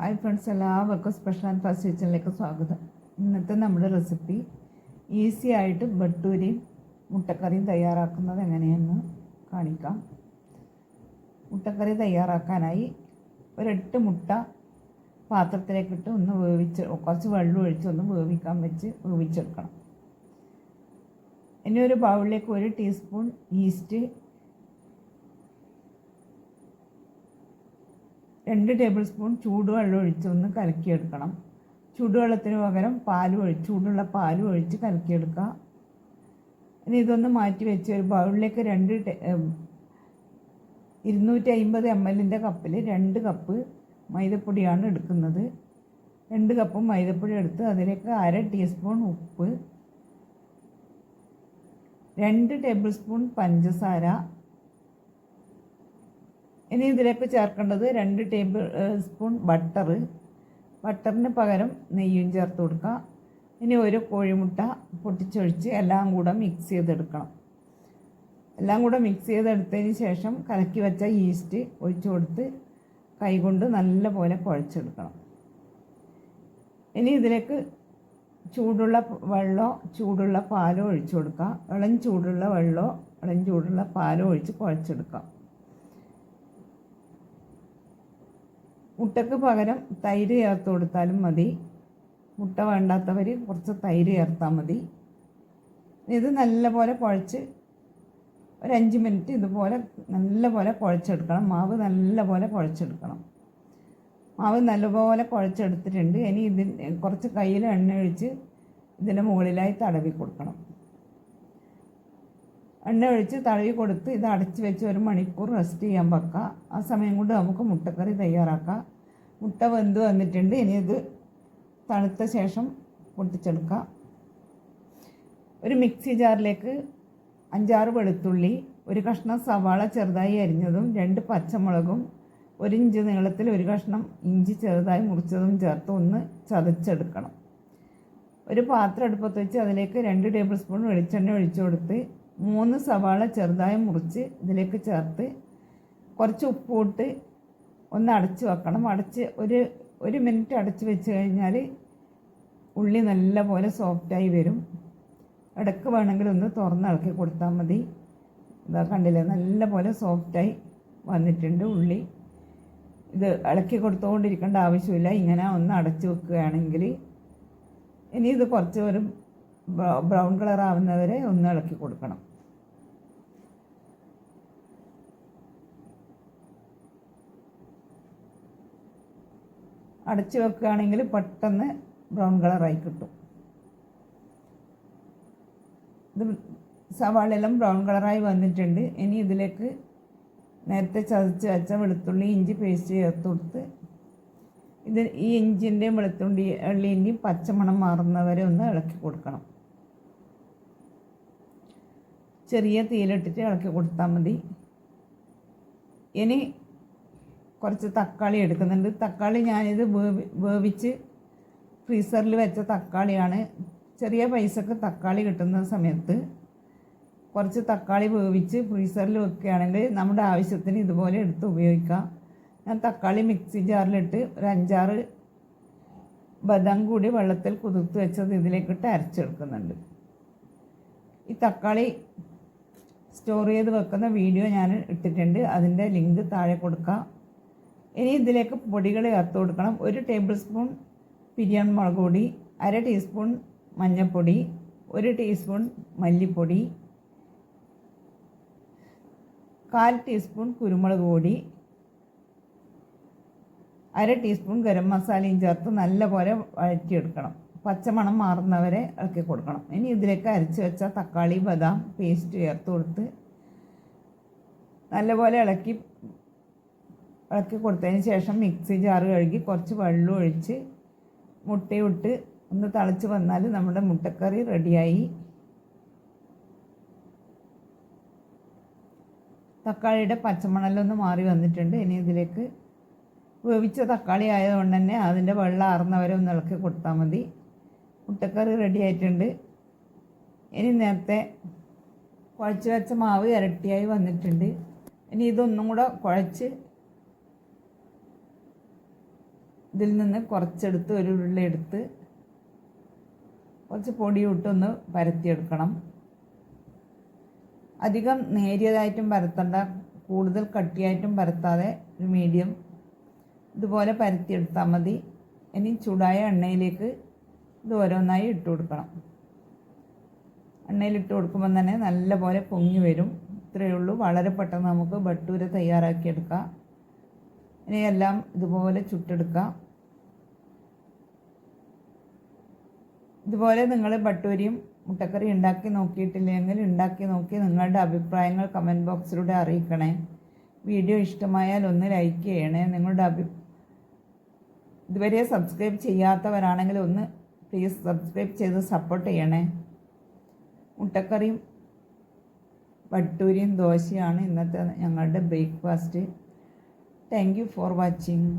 Hi friends എല്ലാവർക്കും special and fast കിച്ചണിലേക്ക് സ്വാഗതം. ഇന്നത്തെ നമ്മുടെ റെസിപ്പി ഈസി ആയിട്ട് ബട്ടൂരിയും മുട്ടക്കറിയും തയ്യാറാക്കുന്നത് എങ്ങനെയെന്ന് കാണിക്കാം. മുട്ടക്കറി തയ്യാറാക്കാനായി ഒരെട്ട് മുട്ട പാത്രത്തിലേക്കിട്ട് ഒന്ന് വേവിച്ച് കുറച്ച് വെള്ളം ഒഴിച്ച് ഒന്ന് വേവിക്കാൻ വെച്ച് വേവിച്ചെടുക്കണം. ഇനി ഒരു ബൗളിലേക്ക് ഒരു ടീസ്പൂൺ ഈസ്റ്റ് രണ്ട് ടേബിൾ സ്പൂൺ ചൂടുവെള്ളം ഒഴിച്ച് ഒന്ന് കലക്കിയെടുക്കണം. ചൂടുവെള്ളത്തിന് പകരം പാൽ ഒഴിച്ച് ചൂടുള്ള പാൽ ഒഴിച്ച് കലക്കിയെടുക്കുക. ഇനി ഇതൊന്ന് മാറ്റി വെച്ച് ഒരു ബൗളിലേക്ക് രണ്ട് ഇരുന്നൂറ്റി അമ്പത് എം എല്ലിന്റെ കപ്പിൽ രണ്ട് കപ്പ് മൈദപ്പൊടിയാണ് എടുക്കുന്നത്. രണ്ട് കപ്പ് മൈദപ്പൊടി എടുത്ത് അതിലേക്ക് അര ടീസ്പൂൺ ഉപ്പ് രണ്ട് ടേബിൾ സ്പൂൺ പഞ്ചസാര ഇനി ഇതിലേക്ക് ചേർക്കേണ്ടത് രണ്ട് ടേബിൾ സ്പൂൺ ബട്ടർ. ബട്ടറിന് പകരം നെയ്യും ചേർത്ത് കൊടുക്കുക. ഇനി ഒരു കോഴിമുട്ട പൊട്ടിച്ചൊഴിച്ച് എല്ലാം കൂടെ മിക്സ് ചെയ്തെടുക്കണം. എല്ലാം കൂടെ മിക്സ് ചെയ്തെടുത്തതിന് ശേഷം കലക്കി വെച്ച ഈസ്റ്റ് ഒഴിച്ചു കൊടുത്ത് കൈകൊണ്ട് നല്ല പോലെ കുഴച്ചെടുക്കണം. ഇനി ഇതിലേക്ക് ചൂടുള്ള വെള്ളമോ ചൂടുള്ള പാലോ ഒഴിച്ചു കൊടുക്കുക. ഇളം ചൂടുള്ള വെള്ളമോ ഇളം ചൂടുള്ള പാലോ ഒഴിച്ച് കുഴച്ചെടുക്കാം മുട്ടക്ക് പകരം തൈര് ചേർത്ത് കൊടുത്താലും മതി. മുട്ട വേണ്ടാത്തവർ കുറച്ച് തൈര് ചേർത്താൽ മതി. ഇത് നല്ലപോലെ കുഴച്ച് ഒരു അഞ്ച് മിനിറ്റ് ഇതുപോലെ നല്ലപോലെ കുഴച്ചെടുക്കണം. മാവ് നല്ലപോലെ കുഴച്ചെടുക്കണം. മാവ് നല്ലപോലെ കുഴച്ചെടുത്തിട്ടുണ്ട്. ഇനി ഇതിന് കുറച്ച് കയ്യിൽ എണ്ണ ഒഴിച്ച് ഇതിന്റെ മുകളിലായി തടവി കൊടുക്കണം. എണ്ണ ഒഴിച്ച് തഴുകി കൊടുത്ത് ഇത് അടച്ച് വെച്ച് ഒരു മണിക്കൂർ റെസ്റ്റ് ചെയ്യാൻ വെക്കുക ആ സമയം കൊണ്ട് നമുക്ക് മുട്ടക്കറി തയ്യാറാക്കാം. മുട്ട വെന്ത് വന്നിട്ടുണ്ട്. ഇനി ഇത് തണുത്ത ശേഷം പൊട്ടിച്ചെടുക്കാം. ഒരു മിക്സി ജാറിലേക്ക് അഞ്ചാറ് വെളുത്തുള്ളി ഒരു കഷ്ണം സവാള ചെറുതായി അരിഞ്ഞതും രണ്ട് പച്ചമുളകും ഒരു ഇഞ്ച് നീളത്തിൽ ഒരു കഷ്ണം ഇഞ്ചി ചെറുതായി മുറിച്ചതും ചേർത്ത് ഒന്ന് ചതച്ചെടുക്കണം. ഒരു പാത്രം അടുപ്പത്ത് വെച്ച് അതിലേക്ക് രണ്ട് ടേബിൾ സ്പൂൺ വെളിച്ചെണ്ണ ഒഴിച്ചു കൊടുത്ത് മൂന്ന് സവാള ചെറുതായി മുറിച്ച് ഇതിലേക്ക് ചേർത്ത് കുറച്ച് ഉപ്പിട്ട് ഒന്ന് അടച്ച് വെക്കണം. അടച്ച് ഒരു ഒരു മിനിറ്റ് അടച്ച് വെച്ച് കഴിഞ്ഞാൽ ഉള്ളി നല്ലപോലെ സോഫ്റ്റായി വരും. ഇടയ്ക്ക് വേണമെങ്കിൽ ഒന്ന് തുറന്ന് ഇളക്കി കൊടുത്താൽ മതി. ഇതാ കണ്ടില്ലേ? നല്ലപോലെ സോഫ്റ്റായി വന്നിട്ടുണ്ട് ഉള്ളി. ഇത് ഇളക്കി കൊടുത്തുകൊണ്ടിരിക്കേണ്ട ആവശ്യമില്ല. ഇങ്ങനെ ഒന്ന് അടച്ചു വെക്കുകയാണെങ്കിൽ ഇനി ഇത് കുറച്ച് ഒരു ബ്രൗൺ കളർ ആവുന്നവരെ ഒന്ന് ഇളക്കി കൊടുക്കണം. അടച്ചു വെക്കുകയാണെങ്കിൽ പെട്ടെന്ന് ബ്രൗൺ കളറായി കിട്ടും. ഇത് സവാളെല്ലാം ബ്രൗൺ കളറായി വന്നിട്ടുണ്ട്. ഇനി ഇതിലേക്ക് നേരത്തെ ചതച്ച് വെച്ച വെളുത്തുള്ളി ഇഞ്ചി പേസ്റ്റ് ചേർത്ത് കൊടുത്ത് ഇത് ഈ ഇഞ്ചിന്റെയും വെളുത്തുള്ളി ഉള്ളിന്റെയും പച്ചമണം മാറുന്നവരെ ഒന്ന് ഇളക്കി കൊടുക്കണം. ചെറിയ തീയിലിട്ടിട്ട് ഇളക്കി കൊടുത്താൽ മതി. ഇനി കുറച്ച് തക്കാളി എടുക്കുന്നുണ്ട്. തക്കാളി ഞാനിത് വേവി വേവിച്ച് ഫ്രീസറിൽ വെച്ച തക്കാളിയാണ്. ചെറിയ പൈസക്ക് തക്കാളി കിട്ടുന്ന സമയത്ത് കുറച്ച് തക്കാളി വേവിച്ച് ഫ്രീസറിൽ വെക്കുകയാണെങ്കിൽ നമ്മുടെ ആവശ്യത്തിന് ഇതുപോലെ എടുത്ത് ഉപയോഗിക്കാം. ഞാൻ തക്കാളി മിക്സി ജാറിലിട്ട് ഒരു അഞ്ചാറ് ബദാം കൂടി വെള്ളത്തിൽ കുതിർത്ത് വെച്ചത് ഇതിലേക്കിട്ട് അരച്ചെടുക്കുന്നുണ്ട്. ഈ തക്കാളി സ്റ്റോർ ചെയ്ത് വെക്കുന്ന വീഡിയോ ഞാൻ ഇട്ടിട്ടുണ്ട്. അതിന്റെ ലിങ്ക് താഴെ കൊടുക്കാം. ഇനി ഇതിലേക്ക് പൊടികൾ ചേർത്ത് കൊടുക്കണം. ഒരു ടേബിൾ സ്പൂൺ പിരിയാൻ മുളക് പൊടി അര ടീസ്പൂൺ മഞ്ഞൾപ്പൊടി ഒരു ടീസ്പൂൺ മല്ലിപ്പൊടി കാൽ ടീസ്പൂൺ കുരുമുളക് പൊടി അര ടീസ്പൂൺ ഗരം മസാലയും ചേർത്ത് നല്ലപോലെ വഴറ്റിയെടുക്കണം. പച്ചമണം മാറുന്നവരെ ഇളക്കി കൊടുക്കണം. ഇനി ഇതിലേക്ക് അരച്ച് വെച്ച തക്കാളി ബദാം പേസ്റ്റ് ചേർത്ത് കൊടുത്ത് നല്ലപോലെ ഇളക്കി ഇളക്കി കൊടുത്തതിന് ശേഷം മിക്സി ജാറ് കഴുകി കുറച്ച് വെള്ളം ഒഴിച്ച് മുട്ടയിട്ട് ഒന്ന് തിളച്ച് വന്നാൽ നമ്മുടെ മുട്ടക്കറി റെഡിയായി. തക്കാളിയുടെ പച്ചമണലൊന്ന് മാറി വന്നിട്ടുണ്ട്. ഇനി ഇതിലേക്ക് വേവിച്ച തക്കാളി ആയതുകൊണ്ട് തന്നെ അതിന്റെ വെള്ളം ആറുന്നവരെ ഒന്ന് ഇളക്കി കൊടുത്താൽ മതി. മുട്ടക്കറി റെഡി ആയിട്ടുണ്ട്. ഇനി നേരത്തെ കുഴച്ച് വെച്ച മാവ് ഇരട്ടിയായി വന്നിട്ടുണ്ട്. ഇനി ഇതൊന്നും കൂടെ കുഴച്ച് ഇതിൽ നിന്ന് കുറച്ചെടുത്ത് ഒരു ഉരുളി എടുത്ത് കുറച്ച് പൊടി ഇട്ടൊന്ന് പരത്തിയെടുക്കണം. അധികം നേരിയതായിട്ടും പരത്തണ്ട കൂടുതൽ കട്ടിയായിട്ടും പരത്താതെ ഒരു മീഡിയം ഇതുപോലെ പരത്തിയെടുത്താൽ മതി. ഇനി ചൂടായ എണ്ണയിലേക്ക് ഇത് ഓരോന്നായി ഇട്ട് കൊടുക്കണം. എണ്ണയിൽ ഇട്ട് കൊടുക്കുമ്പോൾ തന്നെ നല്ലപോലെ പൊങ്ങി വരും. ഇത്രയേ ഉള്ളൂ. വളരെ പെട്ടെന്ന് നമുക്ക് ബട്ടൂര തയ്യാറാക്കിയെടുക്കാം. ഇനി എല്ലാം ഇതുപോലെ ചുട്ടെടുക്കാം. ഇതുപോലെ നിങ്ങൾ ഭട്ടൂരിയും മുട്ടക്കറി ഉണ്ടാക്കി നോക്കിയിട്ടില്ലെങ്കിൽ ഉണ്ടാക്കി നോക്കി നിങ്ങളുടെ അഭിപ്രായങ്ങൾ കമന്റ് ബോക്സിലൂടെ അറിയിക്കണേ. വീഡിയോ ഇഷ്ടമായാൽ ഒന്ന് ലൈക്ക് ചെയ്യണേ. നിങ്ങളുടെ അഭി ഇതുവരെ സബ്സ്ക്രൈബ് ചെയ്യാത്തവരാണെങ്കിൽ ഒന്ന് പ്ലീസ് സബ്സ്ക്രൈബ് ചെയ്ത് സപ്പോർട്ട് ചെയ്യണേ. മുട്ടക്കറിയും വട്ടൂരിയും ദോശയാണ് ഇന്നത്തെ ഞങ്ങളുടെ breakfast thank you for watching